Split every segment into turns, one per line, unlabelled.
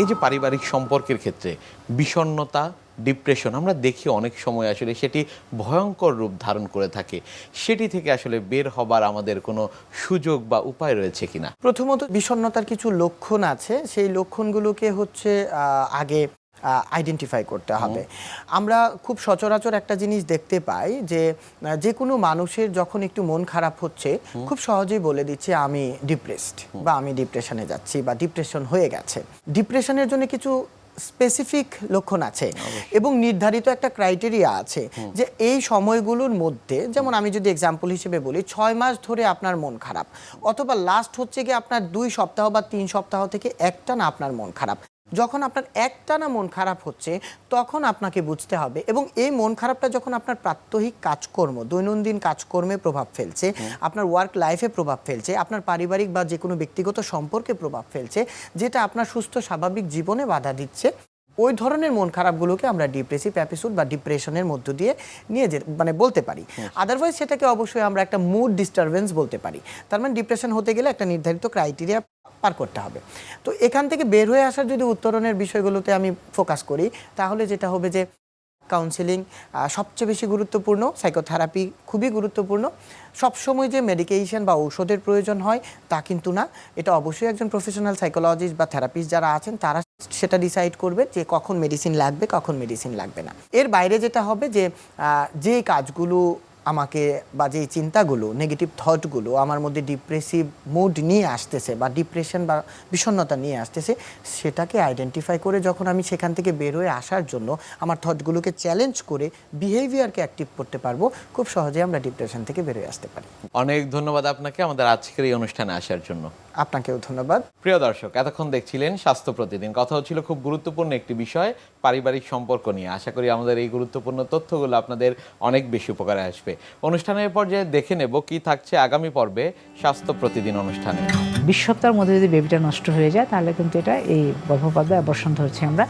এই যে পারিবারিক সম্পর্কের ক্ষেত্রে বিষণ্ণতা ডিপ্রেশন আমরা দেখি অনেক সময় আসলে সেটি ভয়ঙ্কর রূপ ধারণ করে থাকে। সেটি থেকে আসলে বের হবার আমাদের কোনো সুযোগ বা উপায় রয়েছে কিনা?
প্রথমত বিষণ্ণতার কিছু লক্ষণ আছে। সেই লক্ষণগুলোকে হচ্ছে আগে আইডেন্টিফাই করতে হবে। আমরা খুব সচরাচর একটা জিনিস দেখতে পাই যে যে কোনো মানুষের যখন একটু মন খারাপ হচ্ছে খুব সহজেই বলে দিচ্ছে আমি ডিপ্রেসড বা আমি ডিপ্রেশনে যাচ্ছি বা ডিপ্রেশন হয়ে গেছে ডিপ্রেশনের জন্য কিছু স্পেসিফিক লক্ষণ আছে এবং নির্ধারিত একটা ক্রাইটেরিয়া আছে যে এই সময়গুলোর মধ্যে যেমন আমি যদি এক্সাম্পল হিসেবে বলি ছয় মাস ধরে আপনার মন খারাপ অথবা লাস্ট হচ্ছে গিয়ে আপনার দুই সপ্তাহ বা তিন সপ্তাহ থেকে একটা না আপনার মন খারাপ। যখন আপনার একটানা মন খারাপ হচ্ছে তখন আপনাকে বুঝতে হবে এবং এই মন খারাপটা যখন আপনার প্রাত্যহিক কাজকর্ম দৈনন্দিন কাজকর্মে প্রভাব ফেলছে আপনার ওয়ার্ক লাইফে প্রভাব ফেলছে আপনার পারিবারিক বা যে কোনো ব্যক্তিগত সম্পর্কে প্রভাব ফেলছে যেটা আপনার সুস্থ স্বাভাবিক জীবনে বাধা দিচ্ছে ওই ধরনের মন খারাপগুলোকে আমরা ডিপ্রেসিভ অ্যাপিসোড বা ডিপ্রেশনের মধ্য দিয়ে নিয়ে যে মানে বলতে পারি। আদারওয়াইজ সেটাকে অবশ্যই আমরা একটা মুড ডিস্টারবেন্স বলতে পারি। তার মানে ডিপ্রেশন হতে গেলে একটা নির্ধারিত ক্রাইটেরিয়া পার করতে হবে। তো এখান থেকে বের হয়ে আসার যদি উত্তরণের বিষয়গুলোতে আমি ফোকাস করি, তাহলে যেটা হবে যে কাউন্সিলিং সবচেয়ে বেশি গুরুত্বপূর্ণ সাইকোথেরাপি খুবই গুরুত্বপূর্ণ। সবসময় যে মেডিকেশন বা ঔষধের প্রয়োজন হয়, তা কিন্তু না। এটা অবশ্যই একজন প্রফেশনাল সাইকোলজিস্ট বা থেরাপিস্ট যারা আছেন, তারা সেটা ডিসাইড করবে যে কখন মেডিসিন লাগবে, কখন মেডিসিন লাগবে না। এর বাইরে যেটা হবে যে যে কাজগুলো আমাকে বা যে চিন্তাগুলো নেগেটিভ থটগুলো আমার মধ্যে ডিপ্রেসিভ মুড নিয়ে আসতেছে বা ডিপ্রেশন বা বিষণ্ণতা নিয়ে আসতেছে, সেটাকে আইডেন্টিফাই করে যখন আমি সেখান থেকে বের হয়ে আসার জন্য আমার থটগুলোকে চ্যালেঞ্জ করে বিহেভিয়ারকে অ্যাক্টিভ করতে পারব, খুব সহজে আমরা ডিপ্রেশন থেকে বের হয়ে আসতে পারি।
অনেক ধন্যবাদ আপনাকে আমাদের আজকের এই অনুষ্ঠানে আসার জন্য।
আপনাকেও ধন্যবাদ।
প্রিয় দর্শক এতক্ষণ দেখছিলেন স্বাস্থ্য প্রতিদিন। কথা হচ্ছিল খুব গুরুত্বপূর্ণ একটি বিষয় পারিবারিক সম্পর্ক নিয়ে। আশা করি আমাদের এই গুরুত্বপূর্ণ তথ্যগুলো আপনাদের অনেক বেশি উপকারে আসবে। অনুষ্ঠানের পর্যায়ে দেখে নেব কি থাকছে আগামী পর্বে স্বাস্থ্য প্রতিদিন অনুষ্ঠানে।
বিশ সপ্তাহের মধ্যে যদি বেবিটা নষ্ট হয়ে যায় তাহলে কিন্তু এটা এই গর্ভপাত বা অবসান ধরছি আমরা।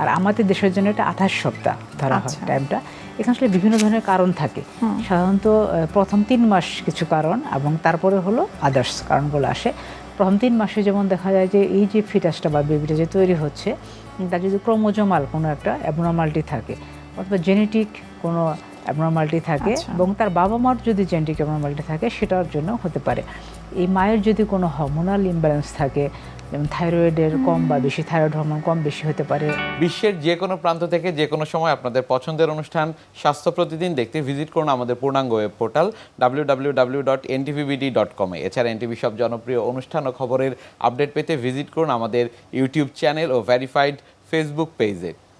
আর আমাদের দেশের জন্য এটা আঠাশ সপ্তাহ ধরা হয়
আচ্ছা।
টাইমটা এখানে আসলে বিভিন্ন ধরনের কারণ থাকে। সাধারণত প্রথম তিন মাস কিছু কারণ এবং তারপরে হলো আদার্স কারণগুলো আসে। প্রথম তিন মাসে যেমন দেখা যায় যে এই যে ফিটাসটা বা বেবিটা যে তৈরি হচ্ছে তার যদি ক্রোমোজোমাল কোনো একটা অ্যাবনর্মালিটি থাকে অথবা জেনেটিক কোনো অ্যাবনর্মালিটি থাকে
আচ্ছা।
এবং তার বাবা মার যদি জেনেটিক অ্যাবনর্মালিটি থাকে সেটার জন্য হতে পারে। এই মায়ের যদি কোনো হরমোনাল ইমব্যালেন্স থাকে যেমন থাইরয়েডের কম বা বেশি থাইরয়েড হরমোন কম বেশি হতে পারে।
বিশ্বের যে কোনো প্রান্ত থেকে যে কোনো সময় আপনাদের পছন্দের অনুষ্ঠান স্বাস্থ্য প্রতিদিন দেখতে ভিজিট করুন আমাদের পূর্ণাঙ্গ web portal W W W dot NTVBD dot কমে এছাড়া এনটিভি সব জনপ্রিয় অনুষ্ঠান ও খবরের আপডেট পেতে ভিজিট করুন আমাদের ইউটিউব চ্যানেল ও ভেরিফাইড ফেসবুক পেজে